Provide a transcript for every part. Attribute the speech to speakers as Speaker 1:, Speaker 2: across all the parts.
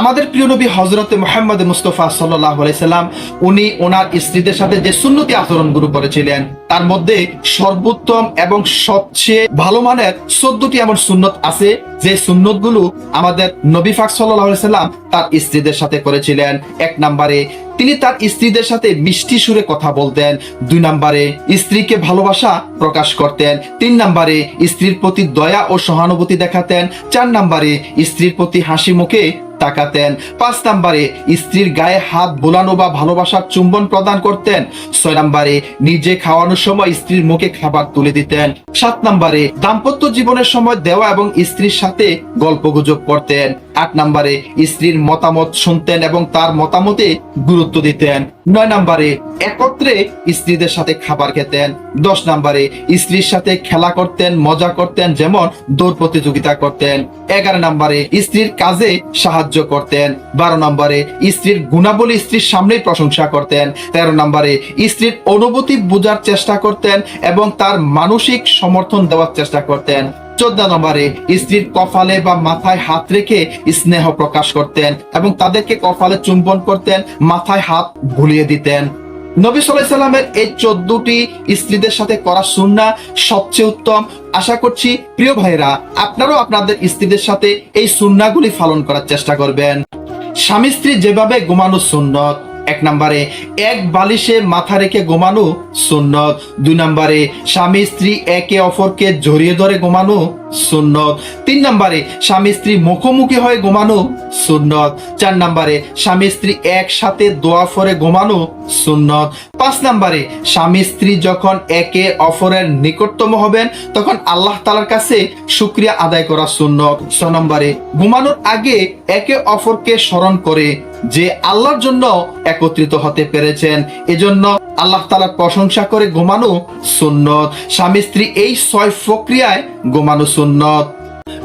Speaker 1: আমাদের প্রিয় নবী হজরতে মোহাম্মদ মুস্তফা সাল্লাহ সাল্লাম, উনি ওনার স্ত্রীদের সাথে যে সুন্নতি আচরণগুলো করেছিলেন, তার মধ্যে সর্বোত্তম এবং সবচেয়ে ভালো মানের চোদ্দটি এমন সুন্নত আছে, যে সুন্নতগুলো আমাদের নবী ফাক সাল্লাহ সাল্লাম তার স্ত্রীদের সাথে করেছিলেন। এক নম্বরে, তিনি তার স্ত্রীদের সাথে মিষ্টি সুরে কথা বলতেন। দুই নম্বরে, স্ত্রীকে ভালোবাসা প্রকাশ করতেন। তিন নম্বরে, স্ত্রীর প্রতি দয়া ও সহানুভূতি দেখাতেন। চার নম্বরে, স্ত্রীর প্রতি হাসি মুখে তাকাতেন পাঁচ নম্বরে স্ত্রীর গায়ে হাত বোলানো বা ভালোবাসার চুম্বন প্রদান করতেন। ছয় নম্বরে নিজে খাওয়ানোর সময় স্ত্রীর মুখে খাবার তুলে দিতেন। সাত নম্বরে দাম্পত্য জীবনের সময় দেওয়া এবং স্ত্রীর সাথে গল্প গুজব করতেন। আট নম্বরে স্ত্রীর মতামত শুনতেন এবং তার মতামতে গুরুত্ব দিতেন। নয় নম্বরে একত্রে স্ত্রীদের সাথে খাবার খেতেন। দশ নম্বরে স্ত্রীর সাথে খেলা করতেন, মজা করতেন, যেমন দৌড় প্রতিযোগিতা করতেন। এগারো নম্বরে স্ত্রীর কাজে সাহায্য করতেন। বারো নম্বরে স্ত্রীর গুণাবলী স্ত্রীর সামনেই প্রশংসা করতেন। তেরো নম্বরে স্ত্রীর অনুভূতি বোঝার চেষ্টা করতেন এবং তার মানসিক সমর্থন দেওয়ার চেষ্টা করতেন। চোদ্দ নম্বরে স্ত্রীর কপালে বা মাথায় হাত রেখে স্নেহ প্রকাশ করতেন এবং তাদেরকে কপালে চুম্বন করতেন, মাথায় হাত ভুলিয়ে দিতেন। নবী সাল্লাহ সাল্লামের এই চোদ্দটি স্ত্রীদের সাথে করা সুন্না সবচেয়ে উত্তম। আশা করছি, প্রিয় ভাইরা আপনারাও আপনাদের স্ত্রীদের সাথে এই সুন্নাগুলি পালন করার চেষ্টা করবেন। স্বামী স্ত্রী যেভাবে ঘুমানো সুন্নত এক নম্বরে, এক বালিশে মাথা রেখে ঘুমানো সুন্নত। দুই নম্বরে, স্বামী স্ত্রী একে অপরকে জড়িয়ে ধরে ঘুমানো সুন্নত। তিন নম্বরে, স্বামী স্ত্রী মুখোমুখি হয়ে ঘুমানো সুন্নত। চার নম্বরে, স্বামী স্ত্রী একসাথে দোয়া ফরে ঘুমানো সুন্নত। পাঁচ নম্বরে, স্বামী স্ত্রী যখন একে অপরের নিকটতম হবেন, তখন আল্লাহ তালার কাছে শুক্রিয়া আদায় করা সুন্নত। ছ নম্বরে, ঘুমানোর আগে একে অপরকে স্মরণ করে যে আল্লাহর জন্য একত্রিত হতে পেরেছেন। এজন্য আল্লাহ তালার প্রশংসা করে ঘুমানো সুন্নত। স্বামী স্ত্রী এই ছয় প্রক্রিয়ায় ঘুমানো সুন্নত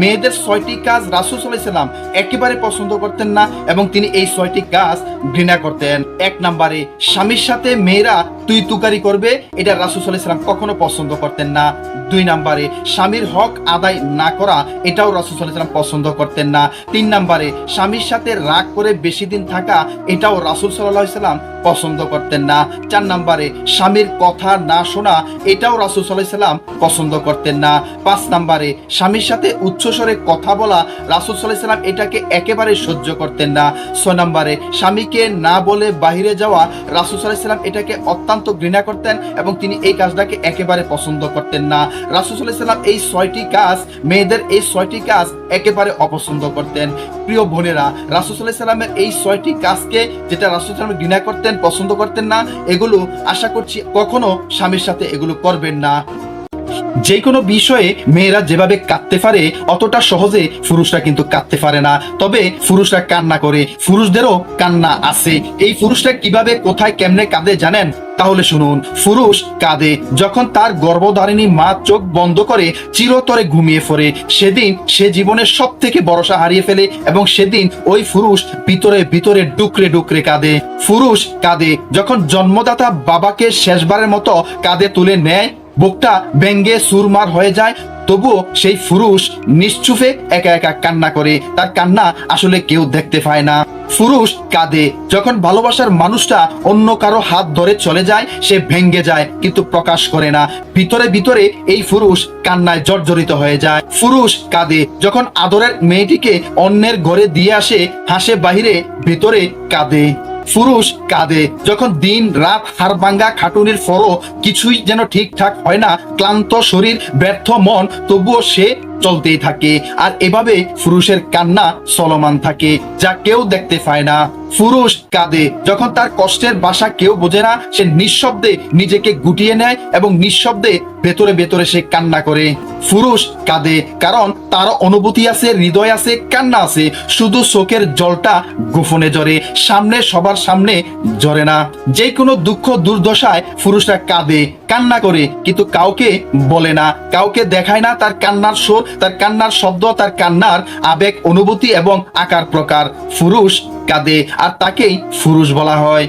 Speaker 1: মেয়েদের ছয়টি কাজ রাসুল সাল্লাম একেবারে পছন্দ করতেন না এবং তিনি এই ছয়টি কাজ ঘৃণা করতেন। এক নম্বরে, স্বামীর সাথে মেয়েরা তুই তুকারি করবে, এটা রাসুল সাল্লাম কখনো পছন্দ করতেন না। দুই নম্বরে, স্বামীর হক আদায় না করা, এটাও রাসুল সাল্লাম পছন্দ করতেন না। তিন নম্বরে, স্বামীর সাথে রাগ করে বেশি দিন থাকা, এটাও রাসুল সাল্লাহ সাল্লাম পছন্দ করতেন না। চার নম্বরে, স্বামীর কথা না শোনা, এটাও রাসুল সাল্লাহ সাল্লাম পছন্দ করতেন না। পাঁচ নম্বরে, স্বামীর সাথে উচ্চস্বরে কথা বলা, রাসুল সাল্লাহ সাল্লাম এটাকে একেবারে সহ্য করতেন না। ছয় নম্বরে, স্বামীকে না বলে বাহিরে যাওয়া, রাসুল সাল্লাহ সাল্লাম এটাকে অত্যন্ত ঘৃণা করতেন এবং তিনি এই কাজটাকে একেবারে পছন্দ করতেন না। রাসুল সাল্লাহ সাল্লাম এই ছয়টি কাজ, মেয়েদের এই ছয়টি কাজ একেবারে অপছন্দ করতেন। প্রিয় বোনেরা, রাসুল সাল্লাহ সাল্লামের এই ছয়টি কাজকে যেটা রাসুল সাল্লাম ঘৃণা করতেন, পছন্দ করতেন না, এগুলো আশা করছি কখনো স্বামীর সাথে এগুলো করবেন না। যে কোনো বিষয়ে মেয়েরা যেভাবে কাঁদতে পারে, অতটা সহজে পুরুষরা কিন্তু কাঁদতে পারে না। তবে পুরুষরা কান্না করে, পুরুষদেরও কান্না আছে। এই পুরুষরা কীভাবে, কোথায়, কেমনে কাঁদে জানেন? তাহলে শুনুন, পুরুষ কাঁদে যখন তার গর্ভধারিণী মা চোখ বন্ধ করে চিরতরে ঘুমিয়ে পড়ে। সেদিন সে জীবনের সব থেকে ভরসা হারিয়ে ফেলে এবং সেদিন ওই পুরুষ ভিতরে ভিতরে ডুকরে ডুকরে কাঁদে। পুরুষ কাঁদে যখন জন্মদাতা বাবাকে শেষবারের মতো কাঁধে তুলে নেয় বুকটা ব্যঙ্গে সুরমার হয়ে যায়, তবুও সেই পুরুষ নিশ্চুপে একা একা কান্না করে। তার কান্না আসলে কেউ দেখতে পায় না। পুরুষ কাঁদে। যখন ভালোবাসার মানুষটা অন্য কারও হাত ধরে চলে যায়, সে ভেঙ্গে যায়, কিন্তু প্রকাশ করে না। ভিতরে ভিতরে এই পুরুষ কান্নায় জর্জরিত হয়ে যায়। পুরুষ কাঁদে। যখন আদরের মেয়েটিকে অন্যের ঘরে দিয়ে আসে, হাসে বাহিরে, ভিতরে কাঁদে। পুরুষ কাঁদে। যখন দিন, রাত হার ভাঙ্গা খাটুনির ফরও কিছুই যেন ঠিকঠাক হয় না, ক্লান্ত শরীর, ব্যর্থ মন, তবুও সে চলতেই থাকে। আর এভাবে পুরুষের কান্না চলমান থাকে, যা কেউ দেখতে পায় না। পুরুষ কাঁদে, যখন তার কষ্টের বাসা কেউ বোঝে না, সে নিঃশব্দে নিজেকে গুটিয়ে নেয় এবং নিঃশব্দে ভেতরে ভেতরে সে কান্না করে। পুরুষ কাঁদে, কারণ তার অনুভূতি আছে, হৃদয় আছে, কান্না আছে। শুধু শোকের জলটা গোপনে জরে সামনে সবার সামনে জরে না। যে কোনো দুঃখ দুর্দশায় পুরুষরা কাঁদে, কান্না করে, কিন্তু কাউকে বলে না, কাউকে দেখায় না তার কান্নার সুর। তার কান্নার শব্দ, তার কান্নার আবেগ, অনুভূতি এবং আকার প্রকার। পুরুষ কাঁদে আর তাকেই পুরুষ বলা হয়।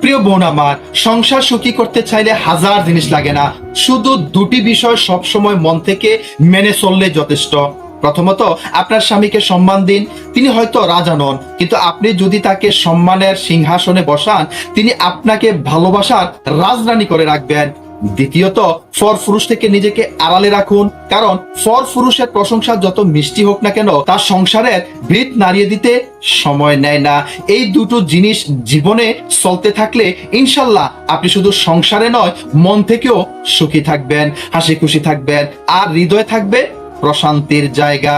Speaker 1: প্রিয় বোন আমার, সংসার সুখী করতে চাইলে হাজার জিনিস লাগে না। শুধু দুটি বিষয় সবসময় মন থেকে মেনে চললে যথেষ্ট। প্রথমত, আপনার স্বামীকে সম্মান দিন। তিনি হয়তো রাজা নন, কিন্তু আপনি যদি তাকে সম্মানের সিংহাসনে বসান, তিনি আপনাকে ভালোবাসার রাজরানী করে রাখবেন। দ্বিতীয়ত ফর পুরুষ থেকে নিজেকে আড়ালে রাখুন, কারণ ফর পুরুষের প্রশংসা যত মিষ্টি হোক না কেন, তার সংসারের ভিত নাড়িয়ে দিতে সময় নেয় না। এই দুটো জিনিস জীবনে চলতে থাকলে, ইনশাল্লাহ আপনি শুধু সংসারে নয়, মন থেকেও সুখী থাকবেন, হাসি খুশি থাকবেন, আর হৃদয় থাকবে প্রশান্তির জায়গা।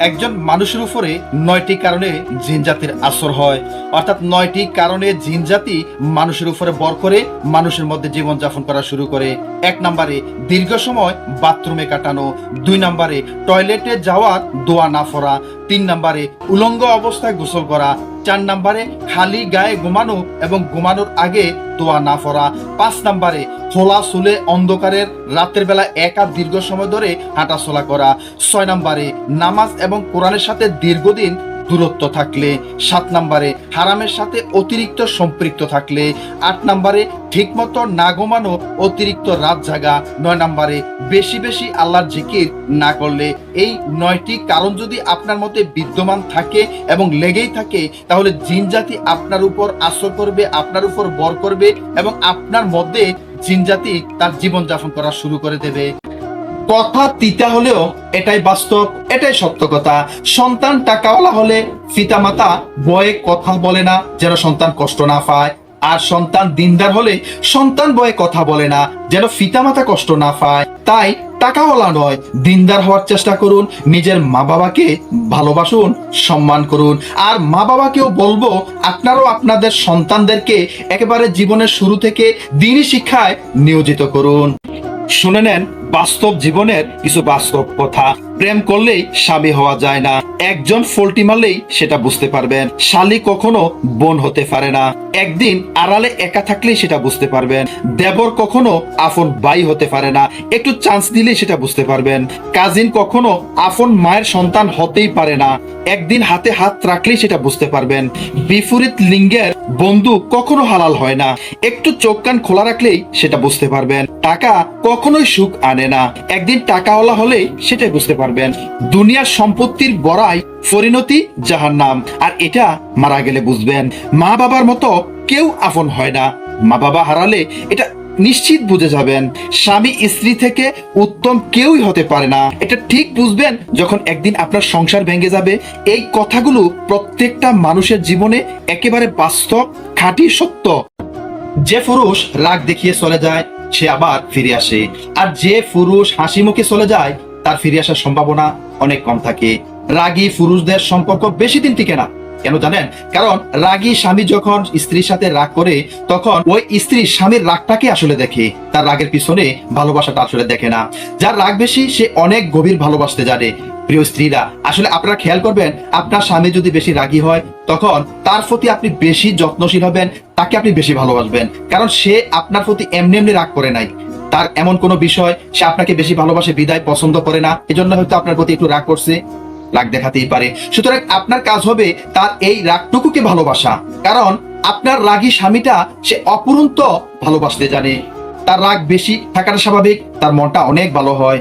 Speaker 1: একজন মানুষের উপরে নয়টি কারণে জিন জাতির আসর হয়। অর্থাৎ নয়টি কারণে জিন জাতি মানুষের উপরে বর করে মানুষের মধ্যে জীবন জীবনযাপন করা শুরু করে। এক নম্বরে দীর্ঘ সময় বাথরুমে কাটানো, দুই নম্বরে টয়লেটে যাওয়ার দোয়া না ফরা তিন নম্বরে উলঙ্গ অবস্থায় গোসল করা চার নাম্বারে খালি গায়ে ঘুমানো এবং ঘুমানোর আগে দোয়া না ফরা পাঁচ নাম্বারে খোলা সুলে অন্ধকারের রাতের বেলা একা দীর্ঘ সময় ধরে হাঁটাচলা করা। ছয় নাম্বারে নামাজ এবং কোরআনের সাথে দীর্ঘদিন দূরত্ব থাকলে, সাত নম্বরে হারামের সাথে অতিরিক্ত সম্পৃক্ত থাকলে, আট নম্বরে ঠিকমতো না ঘুমানো অতিরিক্ত রাত জাগা, নয় নম্বরে বেশি বেশি আল্লাহর জিকির না করলে এই নয়টি কারণ যদি আপনার মতে বিদ্যমান থাকে এবং লেগেই থাকে, তাহলে জিন জাতি আপনার উপর আশ্রয় করবে, আপনার উপর বর করবে এবং আপনার মধ্যে জিন জাতি তার জীবনযাপন করা শুরু করে দেবে। কথা তিতা হলেও এটাই বাস্তব, এটাই সত্য কথা। সন্তান টাকাওয়ালা হলে পিতামাতা বয়ে কথা বলে না, যেন সন্তান কষ্ট না পায়। আর সন্তান দিনদার হলে সন্তান বয়ে কথা বলে না, যেন পিতামাতা কষ্ট না পায়। তাই টাকাওয়ালা নয়, দিনদার হওয়ার চেষ্টা করুন, নিজের মা বাবাকে ভালোবাসুন, সম্মান করুন। আর মা বাবাকেও বলব, আপনারও আপনাদের সন্তানদেরকে একেবারে জীবনের শুরু থেকে দিনই শিক্ষায় নিয়োজিত করুন। শুনে নেন বাস্তব জীবনের কিছু বাস্তব কথা। প্রেম করলেই স্বামী হওয়া যায় না। একজন ফল্টি মারলেই সেটা বুঝতে পারবেন। শালি কখনো বোন হতে পারে না। একদিন আড়ালে একা থাকলেই সেটা বুঝতে পারবেন। দেবর কখনো আপন ভাই হতে পারে না। একটু চান্স দিলেই সেটা বুঝতে পারবেন। কাজিন কখনো আপন মায়ের সন্তান হতেই পারে না। একদিন হাতে হাত রাখলেই সেটা বুঝতে পারবেন। বিপরীত লিঙ্গের বন্ধু কখনো হালাল হয় না। একটু চোখ কান খোলা রাখলেই সেটা বুঝতে পারবেন। টাকা কখনোই সুখ আনে না। একদিন টাকাওয়ালা হলেই সেটাই বুঝতে পারবেন। দুনিয়ার সম্পত্তির বড়াই পরিণতি যাহার নাম আর এটা মারা গেলে বুঝবেন। মা বাবার মতো কেউ আপন হয় না। মা বাবা হারালে এটা নিশ্চিত বুঝে যাবেন। স্বামী, স্ত্রী থেকে উত্তম কেউই হতে পারে না। এটা ঠিক বুঝবেন যখন একদিন আপনার সংসার ভেঙে যাবে। এই কথাগুলো প্রত্যেকটা মানুষের জীবনে একেবারে বাস্তব, খাঁটি সত্য। যে পুরুষ রাগ দেখিয়ে চলে যায় সে আবার ফিরে আসে। আর যে পুরুষ হাসি মুখে চলে যায়, তার ফিরে আসার সম্ভাবনা অনেক কম থাকে। রাগী পুরুষদের সম্পর্ক বেশি দিন টিকে না। কেন জানেন? কারণ রাগী স্বামী যখন স্ত্রীর সাথে রাগ করে, তখন ওই স্ত্রী স্বামীর রাগটাকে আসলে দেখে। তার রাগের পিছনে ভালোবাসাটা আসলে দেখে না। যার রাগ বেশি, সে অনেক গভীর ভালোবাসতে জানে। প্রিয় স্ত্রীরা, আসলে আপনারা খেয়াল করবেন, আপনার স্বামী যদি বেশি রাগী হয়, তখন তার প্রতি আপনি বেশি যত্নশীল হবেন তাকে আপনি বেশি ভালোবাসবেন। কারণ সে আপনার প্রতি এমনি এমনি রাগ করে নাই। তার এমন কোনো বিষয় সে আপনাকে বেশি ভালোবাসে, বিদায় পছন্দ করে না। এজন্য হয়তো আপনার প্রতি একটু রাগ করছে। রাগ দেখাতেই পারে। সুতরাং আপনার কাজ হবে তার এই রাগটুকুকে ভালোবাসা। কারণ আপনার রাগী স্বামীটা সে অপুরন্ত ভালোবাসতে জানে। তার রাগ বেশি থাকাটা স্বাভাবিক, তার মনটা অনেক ভালো হয়।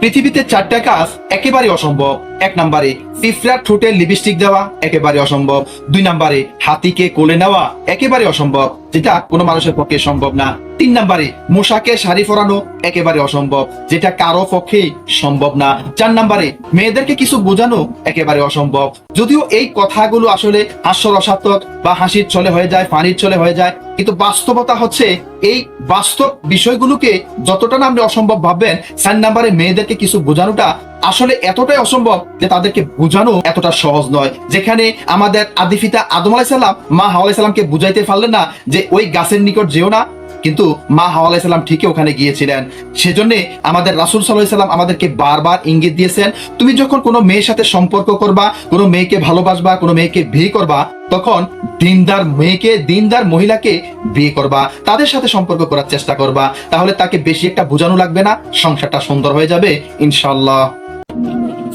Speaker 1: পৃথিবীতে চারটা কাজ একেবারে অসম্ভব। এক নম্বরে পিঁপড়ার ঠোঁটে লিপস্টিক দেওয়া একেবারে অসম্ভব। দুই নম্বরে হাতিকে কোলে নেওয়া একেবারে অসম্ভব, যেটা কোনো মানুষের পক্ষে সম্ভব না। তিন নম্বরে মশাকে শাড়ি পরানো একেবারে অসম্ভব, যেটা কারও পক্ষেই সম্ভব না। চার নম্বরে মেয়েদেরকে কিছু বোঝানো একেবারে অসম্ভব। যদিও এই কথাগুলো আসলে হাস্যরসাত্মক বা হাসির চলে হয়ে যায় পানির চলে হয়ে যায়, কিন্তু বাস্তবতা হচ্ছে এই বাস্তব বিষয়গুলোকে যতটা না আপনি অসম্ভব ভাববেন, চার নাম্বারে মেয়েদেরকে কিছু বোঝানোটা আসলে এতটাই অসম্ভব যে তাদেরকে বোঝানো এতটা সহজ নয়। যেখানে আমাদের আদিফিতা আদম আলাইসাল্লাম মা হাওয়া আলাইসাল্লামকে বুঝাইতে পারলেন না যে ওই গাছের নিকট যেও না, কিন্তু মা হাওয়া আলাইসাল্লাম ঠিকই ওখানে গিয়েছিলেন। সেজন্য আমাদের রাসুল সাল্লাহ সাল্লাম আমাদেরকে বারবার ইঙ্গিত দিয়েছেন, তুমি যখন কোনো মেয়ের সাথে সম্পর্ক করবা, কোনো মেয়েকে ভালোবাসবা, কোনো মেয়েকে বিয়ে করবা, তখন দিনদার মেয়েকে, দিনদার মহিলাকে বিয়ে করবা, তাদের সাথে সম্পর্ক করার চেষ্টা করবা, তাহলে তাকে বেশি একটা বোঝানো লাগবে না, সংসারটা সুন্দর হয়ে যাবে ইনশাল্লাহ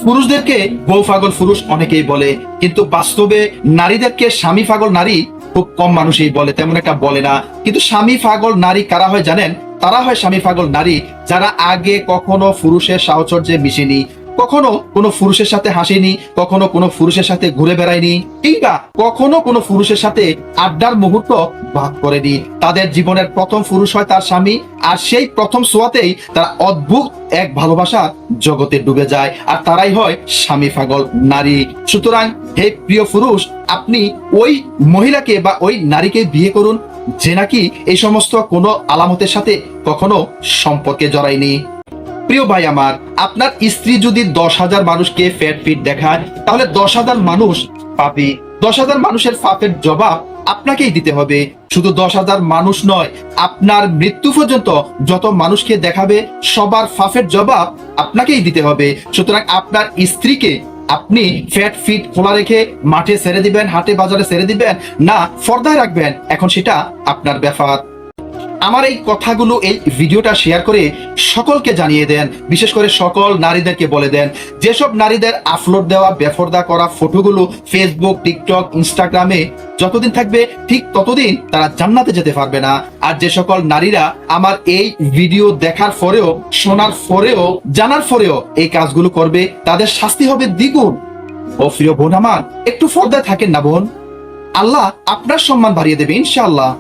Speaker 1: পুরুষদেরকে বউ পাগল পুরুষ অনেকেই বলে, কিন্তু বাস্তবে নারীদেরকে স্বামী পাগল নারী খুব কম মানুষই বলে, তেমন একটা বলে না। কিন্তু স্বামী পাগল নারী কারা হয় জানেন? তারা হয় স্বামী পাগল নারী যারা আগে কখনো পুরুষের সাহচর্যে মিশেনি। কখনো কোনো পুরুষের সাথে হাসেনি, কখনো কোনো পুরুষের সাথে ঘুরে বেড়ায়নি, কিংবা কখনো কোনো পুরুষের সাথে আড্ডার মুহূর্ত ভাগ করেনি। তাদের জীবনের প্রথম পুরুষ হয় তার স্বামী, আর সেই প্রথম সোয়াতেই তারা অদ্ভুত এক ভালোবাসা জগতে ডুবে যায়, আর তারাই হয় স্বামী পাগল নারী। সুতরাং, হে প্রিয় পুরুষ, আপনি ওই মহিলাকে বা ওই নারীকে বিয়ে করুন, যে নাকি এই সমস্ত কোনো আলামতের সাথে কখনো সম্পর্কে জড়ায়নি। প্রিয় ভাই আমার, আপনার স্ত্রী যদি দশ হাজার মানুষকে ফ্যাট ফিট দেখায়, তাহলে দশ হাজার মানুষ পাবে। দশ হাজার মানুষের ফাপের জবাব আপনাকেই দিতে হবে। শুধু দশ হাজার মানুষ নয়, আপনার মৃত্যু পর্যন্ত যত মানুষকে দেখাবে, সবার ফাফের জবাব আপনাকেই দিতে হবে। সুতরাং আপনার স্ত্রীকে আপনি ফ্যাট ফিট খোলা রেখে মাঠে ছেড়ে দিবেন, হাটে বাজারে ছেড়ে দিবেন, না ফর্দায় রাখবেন। এখন সেটা আপনার ব্যাপার। আমার এই কথাগুলো, এই ভিডিওটা শেয়ার করে সকলকে জানিয়ে দেন। বিশেষ করে সকল নারীদেরকে বলে দেন, যেসব নারীদের আপলোড দেওয়া, বেফরদা করা ফটোগুলো ফেসবুক টিকটক ইনস্টাগ্রামে যতদিন থাকবে, ঠিক ততদিন তারা জান্নাতে যেতে পারবে না। আর যে সকল নারীরা আমার এই ভিডিও দেখার পরেও, শোনার পরেও, জানার পরেও এই কাজগুলো করবে, তাদের শাস্তি হবে দ্বিগুণ। ও প্রিয় বোন আমার, একটু ফর্দায় থাকেন না বোন। আল্লাহ আপনার সম্মান বাড়িয়ে দেবে, ইনশাআল্লাহ।